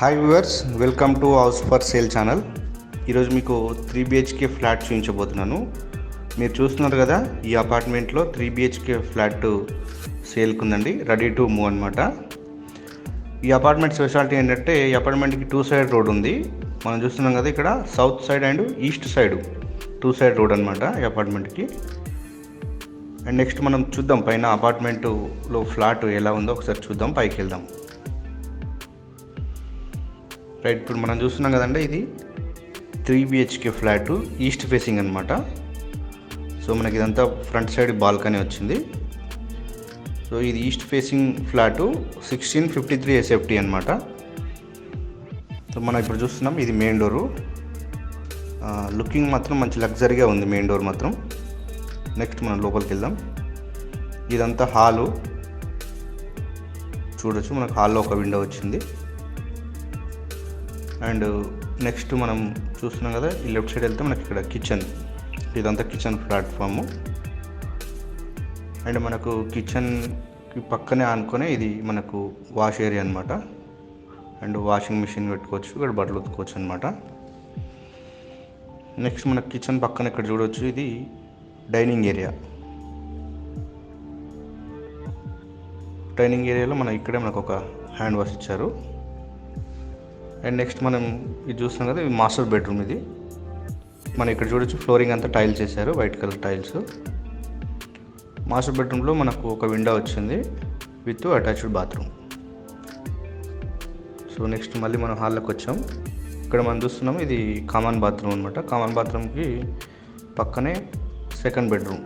Hi viewers welcome to house for sale channel ఈరోజు మీకు three BHK flat చూపించబోతున్నాను. మీరు చూస్తున్నారు కదా ఈ అపార్ట్మెంట్లో త్రీ బిహెచ్కే ఫ్లాట్ సేల్కుందండి రెడీ టు మూవ్ అనమాట ఈ అపార్ట్మెంట్ స్పెషాలిటీ ఏంటంటే ఈ అపార్ట్మెంట్కి టూ సైడ్ రోడ్ ఉంది. మనం చూస్తున్నాం కదా ఇక్కడ south side and east side two side road అనమాట ఈ అపార్ట్మెంట్కి అండ్ నెక్స్ట్ మనం చూద్దాం పైన అపార్ట్మెంట్లో ఫ్లాట్ ఎలా ఉందో ఒకసారి చూద్దాం పైకి వెళ్దాం. రైట్ ఇప్పుడు మనం చూస్తున్నాం కదండి ఇది. Three BHK flat east facing అనమాట సో మనకి ఇదంతా ఫ్రంట్ సైడ్ బాల్కనీ వచ్చింది. సో ఇది east facing flat sixteen fifty three SFT అనమాట సో మనం ఇప్పుడు చూస్తున్నాం ఇది మెయిన్ డోరు లుకింగ్ మాత్రం మంచి లగ్జరీగా ఉంది మెయిన్ డోర్ మాత్రం. నెక్స్ట్ మనం లోపలికి వెళ్దాం. ఇదంతా హాలు చూడొచ్చు మనకు హాల్లో ఒక విండో వచ్చింది. అండ్ నెక్స్ట్ మనం చూస్తున్నాం కదా ఈ లెఫ్ట్ సైడ్ వెళ్తే మనకి ఇక్కడ కిచెన్. ఇదంతా కిచెన్ ప్లాట్ఫామ్. అండ్ మనకు కిచెన్కి పక్కనే ఆనుకొని ఇది మనకు వాష్ ఏరియా అనమాట అండ్ వాషింగ్ మిషన్ పెట్టుకోవచ్చు ఇక్కడ బట్టలు ఉతుకోవచ్చు అనమాట నెక్స్ట్ మన కిచెన్ పక్కన ఇక్కడ చూడవచ్చు ఇది డైనింగ్ ఏరియా. డైనింగ్ ఏరియాలో మన ఇక్కడే మనకు ఒక హ్యాండ్ వాష్ ఇచ్చారు. అండ్ నెక్స్ట్ మనం ఇది చూస్తున్నాం కదా ఇది మాస్టర్ బెడ్రూమ్ ఇది. మనం ఇక్కడ చూడొచ్చు ఫ్లోరింగ్ అంతా టైల్స్ చేశారు వైట్ కలర్ టైల్స్ మాస్టర్ బెడ్రూమ్లో మనకు ఒక విండో వచ్చింది with attached bathroom so next మళ్ళీ మనం హాల్లోకి వచ్చాం. ఇక్కడ మనం చూస్తున్నాం ఇది కామన్ బాత్రూమ్ అనమాట కామన్ బాత్రూమ్కి పక్కనే సెకండ్ బెడ్రూమ్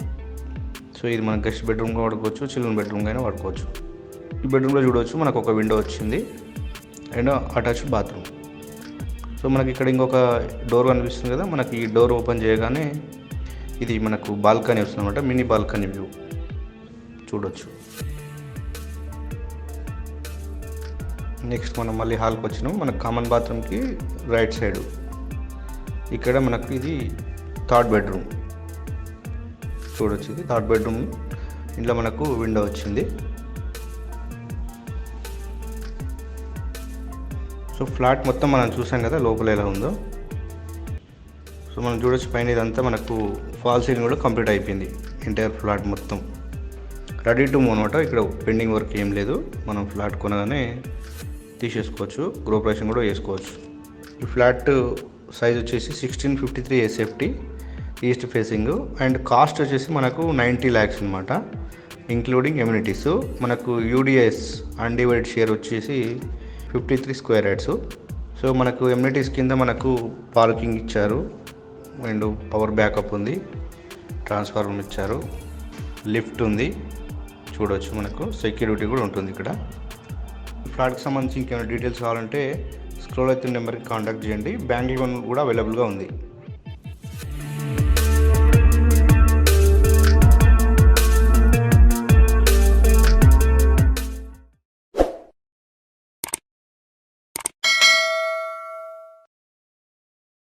సో ఇది మన గెస్ట్ బెడ్రూమ్గా వాడుకోవచ్చు చిల్డ్రన్ బెడ్రూమ్గా అయినా వాడుకోవచ్చు. ఈ బెడ్రూమ్లో చూడవచ్చు మనకు ఒక విండో వచ్చింది. And attached bathroom. సో మనకి ఇక్కడ ఇంకొక డోర్ కనిపిస్తుంది కదా మనకి ఈ డోర్ ఓపెన్ చేయగానే ఇది మనకు బాల్కనీ వస్తుంది అనమాట మినీ బాల్కనీ వ్యూ. చూడొచ్చు. నెక్స్ట్ మనం మళ్ళీ హాల్కి వచ్చినాం మన కామన్ బాత్రూమ్కి రైట్ సైడ్. ఇక్కడ మనకు ఇది థర్డ్ బెడ్రూమ్. చూడొచ్చు ఇది థర్డ్ బెడ్రూమ్. ఇంట్లో మనకు విండో వచ్చింది. సో ఫ్లాట్ మొత్తం మనం చూసాం కదా లోపల ఎలా ఉందో. సో మనం చూడొచ్చు పైన ఇదంతా మనకు ఫాల్ సీలింగ్ కూడా కంప్లీట్ అయిపోయింది ఎంటైర్ ఫ్లాట్ మొత్తం. రెడీ టు మూవ్ అనమాట ఇక్కడ పెండింగ్ వర్క్ ఏం లేదు. మనం ఫ్లాట్ కొనగానే తీసేసుకోవచ్చు గృహప్రవేశం కూడా వేసుకోవచ్చు ఈ ఫ్లాట్ సైజ్ వచ్చేసి sixteen fifty three SFT east facing. And cost వచ్చేసి మనకు నైంటీ ల్యాక్స్ అనమాట ఇంక్లూడింగ్ ఎమ్యూనిటీస్. మనకు యూడిఎస్ అన్డివైడ్ షేర్ వచ్చేసి fifty three square yards so మనకు ఎమ్యూనిటీస్ కింద మనకు పార్కింగ్ ఇచ్చారు. అండ్ పవర్ బ్యాకప్ ఉంది. ట్రాన్స్ఫార్మర్ ఇచ్చారు. లిఫ్ట్ ఉంది. చూడవచ్చు మనకు. సెక్యూరిటీ కూడా ఉంటుంది ఇక్కడ. ఫ్లాట్కి సంబంధించి ఇంకేమైనా డీటెయిల్స్ కావాలంటే స్క్రోల్ అవుతున్న నెంబర్కి కాంటాక్ట్ చేయండి. బ్యాంక్ లోన్ కూడా అవైలబుల్గా ఉంది.